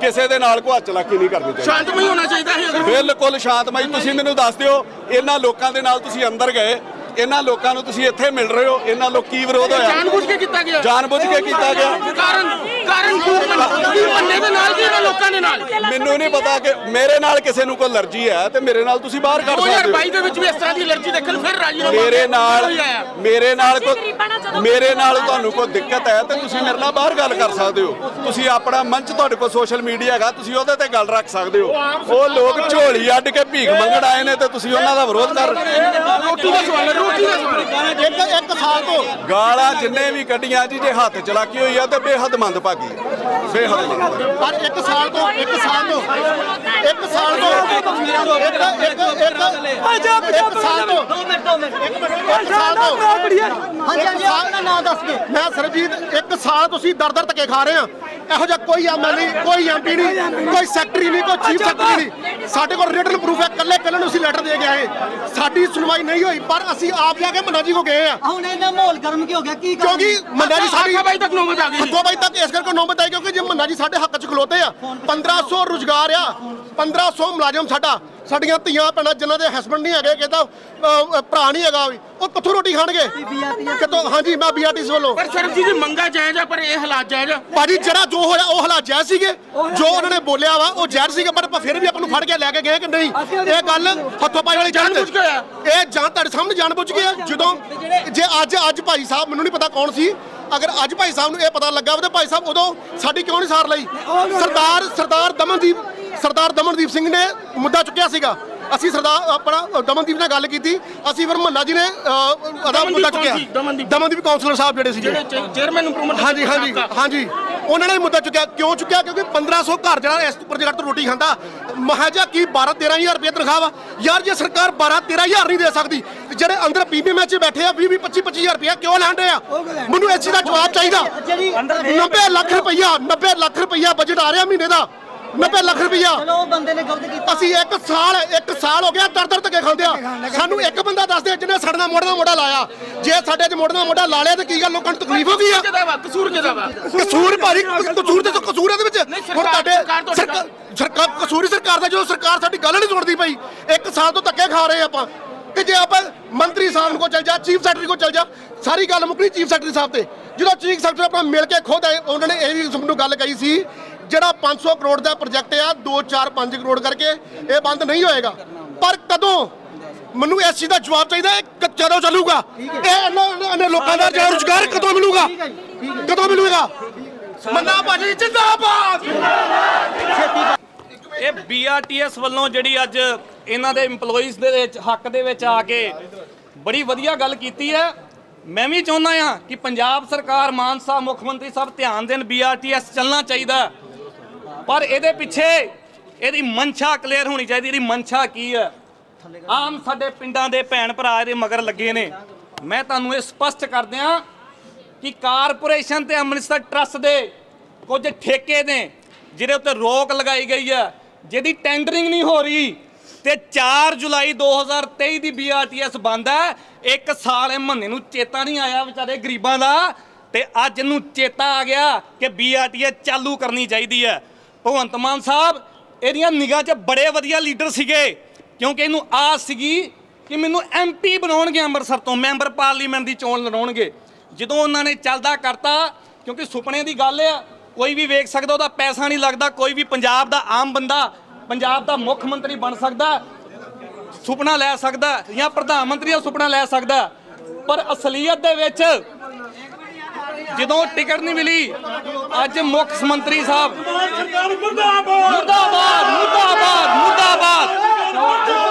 ਕਿਸੇ ਦੇ ਨਾਲ ਕੋਈ ਚਲਾਕੀ ਨਹੀਂ ਕਰਨੀ ਚਾਹੀਦੀ। ਸ਼ਾਂਤਮਈ ਹੋਣਾ ਚਾਹੀਦਾ ਹੈ ਬਿਲਕੁਲ ਸ਼ਾਂਤਮਈ। ਤੁਸੀਂ ਮੈਨੂੰ ਦੱਸ ਦਿਓ ਇਹਨਾਂ ਲੋਕਾਂ ਦੇ ਨਾਲ ਤੁਸੀਂ ਅੰਦਰ ਗਏ ਇਹਨਾਂ ਲੋਕਾਂ ਨੂੰ ਤੁਸੀਂ ਇੱਥੇ ਮਿਲ ਰਹੇ ਹੋ ਇਹਨਾਂ ਲੋਕ ਕੀ ਵਿਰੋਧ ਹੋਇਆ? ਜਾਣਬੁੱਝ ਕੇ ਕੀਤਾ ਗਿਆ। ਜਾਣਬੁੱਝ ਕੇ ਕੀਤਾ ਗਿਆ। ਕਾਰਨ ਕਾਰਨ ਕੀ ਮੰਨੇ ਦੇ ਨਾਲ ਕੀ ਇਹਨਾਂ ਲੋਕਾਂ ਦੇ ਨਾਲ? ਮੈਨੂੰ ਨਹੀਂ ਪਤਾ ਕਿ ਮੇਰੇ ਨਾਲ ਕਿਸੇ ਨੂੰ ਕੋਈ ਅਲਰਜੀ ਹੈ ਤੇ ਮੇਰੇ ਨਾਲ ਤੁਸੀਂ ਬਾਹਰ ਕੱਢ ਸਕਦੇ 2022 ਦੇ ਵਿੱਚ ਵੀ ਇਸ ਤਰ੍ਹਾਂ ਦੀ ਅਲਰਜੀ ਦੇਖਣ ਫਿਰ ਰਾਜੀਨਾਮਾ ਹੋ ਮੇਰੇ ਨਾਲ। ਮੇਰੇ ਨਾਲ ਕੋਈ ਮੇਰੇ ਨਾਲ ਤੁਹਾਨੂੰ ਕੋਈ ਦਿੱਕਤ ਹੈ ਤੇ ਤੁਸੀਂ ਮੇਰੇ ਨਾਲ ਬਾਹਰ ਗੱਲ ਕਰ ਸਕਦੇ ਹੋ। ਤੁਸੀਂ ਆਪਣਾ ਮੰਚ ਤੁਹਾਡੇ ਕੋਲ ਸੋਸ਼ਲ ਮੀਡੀਆ ਹੈਗਾ ਤੁਸੀਂ ਉਹਦੇ ਤੇ ਗੱਲ ਰੱਖ ਸਕਦੇ ਹੋ। ਉਹ ਲੋਕ ਝੋਲੀ ਅੱਡ ਕੇ ਭੀਖ ਮੰਗਣ ਆਏ ਨੇ ਤੇ ਤੁਸੀਂ ਉਹਨਾਂ ਦਾ ਵਿਰੋਧ ਕਰ ਰੋਟੀ ਦਾ ਸਵਾਲ ਹੈ। ਰੋਟੀ ਦਾ ਸਵਾਲ ਹੈ। ਇੱਕ ਇੱਕ ਸਾਲ ਤੋਂ। ਗਾਲਾਂ ਜਿੰਨੇ ਵੀ ਕੱਢੀਆਂ ਜੀ ਜੇ ਹੱਥ ਚਲਾਕੀ ਹੋਈ ਆ ਤੇ ਬੇਹੱਦ ਮੰਦਭਾਗੀ। ਬੇਹੱਦ ਮੰਦਭਾਗੀ। ਪਰ ਇੱਕ ਸਾਲ ਤੋਂ ਇੱਕ ਸਾਲ ਤੋਂ ਇੱਕ ਸਾਲ ਤੋਂ ਇੱਕ ਇੱਕ ਇੱਕ ਇੱਕ ਸਾਲ ਤੋਂ। ਦੋ ਮਿੰਟ ਦੋ ਮਿੰਟ। ਇੱਕ ਸਾਲ ਤੋਂ ਹਾਂਜੀ ਹਾਂਜੀ ਆਪਣਾ ਨਾਮ ਦੱਸ ਕੇ। ਮੈਂ ਸਰਜੀਤ ਇੱਕ ਸਾਲ ਤੁਸੀਂ ਦਰ ਦਰ ਧੱਕੇ ਖਾ ਰਹੇ ਆ। ਇਹੋ ਜਿਹਾ ਕੋਈ ਐਮਐਲਏ ਕੋਈ ਐਮਪੀ ਨਹੀਂ ਕੋਈ ਸੈਕਟਰੀ ਨਹੀਂ ਕੋਈ ਚੀਫ ਸੈਕਟਰੀ ਨਹੀਂ। ਸਾਡੇ ਕੋਲ ਰਿਟਨ ਪ੍ਰੂਫ ਹੈ ਕੱਲੇ ਕੱਲੇ ਨੂੰ ਅਸੀਂ ਲੈਟਰ ਦੇ ਕੇ ਆਏ। ਸਾਡੀ ਸੁਣਵਾਈ ਨਹੀਂ ਹੋਈ ਪਰ ਅਸੀਂ ਆਪ ਜਾ ਕੇ ਮੰਨਾ ਜੀ ਕੋ ਗਏ ਆ। ਹੁਣ ਇਹਨਾਂ ਮਾਹੌਲ ਗਰਮ ਕੀ ਹੋ ਗਿਆ? ਕੀ ਕਾਰਨ? ਕਿਉਂਕਿ ਮੰਨਾ ਜੀ ਸਾਡੀ ਬਾਈ ਤੱਕ ਨੌਬਤ ਆ ਗਈ। ਬਾਈ ਤੱਕ ਇਸ ਕਰਕੇ ਨੌਬਤ ਆਈ ਕਿਉਂਕਿ ਜੇ ਮੰਨਾ ਜੀ ਸਾਡੇ ਹੱਕ 'ਚ ਖਲੋਤੇ ਆ 1500 ਰੁਜ਼ਗਾਰ ਆ 1500 ਮੁਲਾਜ਼ਮ ਸਾਡਾ ਸਾਡੀਆਂ ਧੀਆਂ ਭੈਣਾਂ ਜਿਨ੍ਹਾਂ ਦੇ ਹਸਬੰਡ ਨਹੀਂ ਹੈਗੇ ਕਿਹਦਾ ਭਰਾ ਨਹੀਂ ਹੈਗਾ ਵੀ ਉਹ ਕਿੱਥੋਂ ਰੋਟੀ ਖਾਣਗੇ? ਕਿਤੋਂ ਹਾਂਜੀ ਮੈਂ ਬੀਆਰਟੀਸ ਵੱਲੋਂ। ਪਰ ਸਰਬ ਜੀ ਦੀ ਮੰਗਾ ਜਾਇਜ਼ ਆ ਪਰ ਇਹ ਹਾਲਾਤ ਜਾਇਜ਼ ਆ। ਭਾਜੀ ਜਿਹੜਾ ਜੋ ਹੋਇਆ ਉਹ ਹਾਲਾਤ ਜਾਇਜ਼ ਸੀਗੇ। ਜੋ ਉਹਨਾਂ ਨੇ ਬੋਲਿਆ ਵਾ ਉਹ ਜਾਇਜ਼ ਸੀਗੇ ਪਰ ਆਪਾਂ ਫਿਰ ਵੀ ਆਪਾਂ ਨੂੰ ਫੜ ਕੇ ਲੈ ਕੇ ਗਏ ਕਿ ਨਹੀਂ? ਇਹ ਗੱਲ ਹੱਥੋਂ ਪਾਈ ਵਾਲੀ ਜਾਣ ਜਾਣਬੁੱਝ ਕੇ। ਇਹ ਜਾਂ ਤੁਹਾਡੇ ਸਾਹਮਣੇ ਜਾਣ ਬੁੱਝ ਕੇ ਆ ਜਦੋਂ ਜੇ ਅੱਜ ਅੱਜ ਭਾਈ ਸਾਹਿਬ ਮੈਨੂੰ ਨਹੀਂ ਪਤਾ ਕੌਣ ਸੀ ਅਗਰ ਅੱਜ ਭਾਈ ਸਾਹਿਬ ਨੂੰ ਇਹ ਪਤਾ ਲੱਗਾ ਵਾ ਤੇ ਭਾਈ ਸਾਹਿਬ ਉਦੋਂ ਸਾਡੀ ਕਿਉਂ ਨਹੀਂ ਸਾਰ ਲਈ? ਸਰਦਾਰ ਸਰਦਾਰ ਦਮਨਦੀਪ ਸਰਦਾਰ ਦਮਨਦੀਪ ਸਿੰਘ ਨੇ ਮੁੱਦਾ ਚੁੱਕਿਆ ਸੀਗਾ। ਅਸੀਂ ਸਰਦਾਰ ਆਪਣਾ ਦਮਨਦੀਪ ਨਾਲ ਗੱਲ ਕੀਤੀ। ਅਸੀਂ ਫਿਰ ਮੰਨਾ ਜੀ ਨੇ ਅਦਾ ਮੁੱਦਾ ਚੁੱਕਿਆ। ਸੀ? ਦਮਨਦੀਪ? ਕਾਉਂਸਲਰ ਸਾਹਿਬ ਜਿਹੜੇ ਸੀਗੇ। ਜਿਹੜੇ ਚੇਅਰਮੈਨ ਇੰਪਰੂਵਮੈਂਟ ਹਾਂਜੀ ਹਾਂਜੀ ਹਾਂਜੀ। ਉਹਨਾਂ ਨੇ ਮੁੱਦਾ ਚੁੱਕਿਆ। ਕਿਉਂ ਚੁੱਕਿਆ? ਕਿਉਂਕਿ 1500 ਘਰ ਜਿਹੜਾ ਇਸ ਪ੍ਰੋਜੈਕਟ ਤੋਂ ਰੋਟੀ ਖਾਂਦਾ ਮਹਾਜਾ ਕੀ 12 13000 ਰੁਪਏ ਤਨਖਾਹ ਵਾ। ਯਾਰ ਜੇ ਸਰਕਾਰ 12 13000 ਨਹੀਂ ਦੇ ਸਕਦੀ ਜਿਹੜੇ ਅੰਦਰ ਪੀਪੀਐਮ ਚ ਬੈਠੇ ਆ 20 20 25 25000 ਰੁਪਏ ਕਿਉਂ ਲੈਣ ਰਹੇ ਆ? ਮੈਨੂੰ ਇਸ ਚੀਜ਼ ਦਾ ਜਵਾਬ ਚਾਹੀਦਾ। ਜਿਹੜੀ 90 ਲੱਖ ਰੁਪਈਆ 90 ਲੱਖ ਰੁਪਈਆ ਬਜਟ ਆ ਰਿਹਾ ਮਹੀਨੇ ਦਾ। 90 ਲੱਖ ਰੁਪਈਆ ਚਲੋ ਬੰਦੇ ਨੇ ਗਲਤ ਕੀਤਾ। ਅਸੀਂ ਇੱਕ ਸਾਲ ਇੱਕ ਸਾਲ ਹੋ ਗਿਆ ਦਰ ਦਰ ਧੱਕੇ ਖਾਂਦੇ ਆ। ਸਾਨੂੰ ਇੱਕ ਬੰਦਾ ਦੱਸ ਦੇ ਜਿਹਨੇ ਸਾਡੇ ਨਾਲ ਮੋਢੇ ਨਾਲ ਮੋਢਾ ਲਾਇਆ। ਜੇ ਸਾਡੇ 'ਚ ਮੋਢੇ ਨਾਲ ਮੋਢਾ ਲਾ ਲਿਆ ਤੇ ਕੀ ਗੱਲ ਲੋਕਾਂ ਨੂੰ ਤਕਲੀਫ ਹੋ ਗਈ ਆ? ਕਸੂਰ ਕਿਹਦਾ ਵਾ? ਕਸੂਰ ਭਾਰੀ ਕਸੂਰ ਤੇ ਕਸੂਰ ਇਹਦੇ ਵਿੱਚ। ਹੁਣ ਸਰਕਾਰ- ਤੁਹਾਡੇ ਸਰਕਾਰ ਕਸੂਰ ਸਰਕਾਰ ਦਾ ਜਦੋਂ ਸਰਕਾਰ ਸਾਡੀ ਗੱਲ ਨਹੀਂ ਸੁਣਦੀ ਪਈ ਇੱਕ ਸਾਲ ਤੋਂ ਧੱਕੇ ਖਾ ਰਹੇ ਆਪਾਂ। ਕਿ ਜੇ ਆਪਾਂ ਮੰਤਰੀ ਸਾਹਿਬ ਕੋਲ ਚਲ ਜਾ ਚੀਫ ਸੈਕਟਰੀ ਕੋਲ ਚਲ ਜਾ ਸਾਰੀ ਗੱਲ ਮੁੱਕਣੀ ਚੀਫ ਸੈਕਟਰੀ ਸਾਹਿਬ ਤੇ। ਜਦੋਂ ਚੀਫ ਸੈਕਟਰੀ ਆਪਣਾ ਮਿਲ ਕੇ ਖੁਦ ਆਏ, ਉਹਨਾਂ ਨੇ ਇਹ ਵੀ ਸਾਨੂੰ ਗੱਲ ਕਹੀ ਸੀ ਜਿਹੜਾ 500 ਕਰੋੜ ਦਾ ਪ੍ਰੋਜੈਕਟ ਆ 2 4 5 ਕਰੋੜ ਕਰਕੇ ਇਹ ਬੰਦ ਨਹੀਂ ਹੋਏਗਾ। ਪਰ ਕਦੋਂ? ਮੈਨੂੰ ਇਸ ਚੀਜ਼ ਦਾ ਜਵਾਬ ਚਾਹੀਦਾ ਹੈ ਕਦੋਂ ਚੱਲੂਗਾ? ਇਹ ਇਹਨਾਂ- ਲੋਕਾਂ ਦਾ ਰੁਜ਼ਗਾਰ ਕਦੋਂ ਮਿਲੂਗਾ? ਕਦੋਂ ਮਿਲੂਗਾ? ਮੰਨਾ ਭਾਜੀ ਜਿੰਦਾਬਾਦ! ਇਹ ਬੀਆਰਟੀਐਸ ਵੱਲੋਂ ਜਿਹੜੀ ਅੱਜ ਇਹਨਾਂ ਦੇ EMPLOYEES ਦੇ ਵਿੱਚ, ਹੱਕ ਦੇ ਵਿੱਚ ਆ ਕੇ ਬੜੀ ਵਧੀਆ ਗੱਲ ਕੀਤੀ ਹੈ। ਮੈਂ ਵੀ ਚਾਹੁੰਦਾ ਆ ਕਿ ਪੰਜਾਬ ਸਰਕਾਰ, ਮਾਨ ਸਾਹਿਬ, ਮੁੱਖ ਮੰਤਰੀ ਸਾਹਿਬ ਧਿਆਨ ਦੇਣ ਬੀਆਰਟੀਐਸ ਚੱਲਣਾ ਚਾਹੀਦਾ ਪਰ ਇਹਦੇ ਪਿੱਛੇ ਇਹਦੀ ਮਨਸ਼ਾ ਕਲੀਅਰ ਹੋਣੀ ਚਾਹੀਦੀ, ਇਹਦੀ ਮਨਸ਼ਾ ਕੀ ਹੈ? ਆਮ ਸਾਡੇ ਪਿੰਡਾਂ ਦੇ ਭੈਣ ਭਰਾ ਇਹਦੇ ਮਗਰ ਲੱਗੇ ਨੇ। ਮੈਂ ਤੁਹਾਨੂੰ ਇਹ ਸਪਸ਼ਟ ਕਰ ਦਿਆਂ ਕਿ ਕਾਰਪੋਰੇਸ਼ਨ ਤੇ ਅੰਮ੍ਰਿਤਸਰ ਟਰੱਸਟ ਦੇ ਕੁਝ ਠੇਕੇ ਨੇ, ਜਿਹਦੇ ਉੱਤੇ ਰੋਕ ਲਗਾਈ ਗਈ ਹੈ। ਜਿਹਦੀ ਟੈਂਡਰਿੰਗ ਨਹੀਂ ਹੋ ਰਹੀ ਤੇ 4 ਜੁਲਾਈ 2023 ਦੀ ਬੀਆਰਟੀਐਸ ਬੰਦ ਹੈ। ਇੱਕ ਸਾਲ ਇਹ ਮੰਨੇ ਨੂੰ ਚੇਤਾ ਨਹੀਂ ਆਇਆ ਵਿਚਾਰੇ ਗਰੀਬਾਂ ਦਾ। ਤੇ ਅੱਜ ਨੂੰ ਚੇਤਾ ਆ ਗਿਆ ਕਿ ਬੀਆਰਟੀਐਸ ਚਾਲੂ ਕਰਨੀ ਚਾਹੀਦੀ ਹੈ। ਭਗਵੰਤ ਮਾਨ ਸਾਹਿਬ, ਇਹਦੀਆਂ ਨਿਗਾਹ 'ਚ ਬੜੇ ਵਧੀਆ ਲੀਡਰ ਸੀਗੇ। ਕਿਉਂਕਿ ਇਹਨੂੰ ਆਸ ਸੀਗੀ ਕਿ ਮੈਨੂੰ ਐਮਪੀ ਬਣਾਉਣਗੇ ਅੰਮ੍ਰਿਤਸਰ ਤੋਂ, ਮੈਂਬਰ ਪਾਰਲੀਮੈਂਟ ਦੀ ਚੋਣ ਲੜਾਉਣਗੇ। ਜਦੋਂ ਉਹਨਾਂ ਨੇ ਚੱਲਦਾ ਕਰਤਾ, ਕਿਉਂਕਿ ਸੁਪਨੇ ਦੀ ਗੱਲ ਆ ਕੋਈ ਵੀ ਵੇਖ ਸਕਦਾ ਉਹਦਾ ਪੈਸਾ ਨਹੀਂ ਲੱਗਦਾ ਕੋਈ ਵੀ ਪੰਜਾਬ ਦਾ ਆਮ ਬੰਦਾ ਪੰਜਾਬ ਦਾ ਮੁੱਖ ਮੰਤਰੀ ਬਣ ਸਕਦਾ ਸੁਪਨਾ ਲੈ ਸਕਦਾ ਜਾਂ ਪ੍ਰਧਾਨ ਮੰਤਰੀ ਦਾ ਸੁਪਨਾ ਲੈ ਸਕਦਾ। ਪਰ ਅਸਲੀਅਤ ਦੇ ਵਿੱਚ ਜਦੋਂ ਟਿਕਟ ਨਹੀਂ ਮਿਲੀ ਅੱਜ ਮੁੱਖ ਮੰਤਰੀ ਸਾਹਿਬ ਮੁਰਦਾਬਾਦ ਮੁਰਦਾਬਾਦ ਮੁਰਦਾਬਾਦ ਮੁਰਦਾਬਾਦ